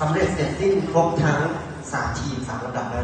สำเร็จเสร็จสิ้นครบทั้ง 3 ทีม 3ลำดับแล้ว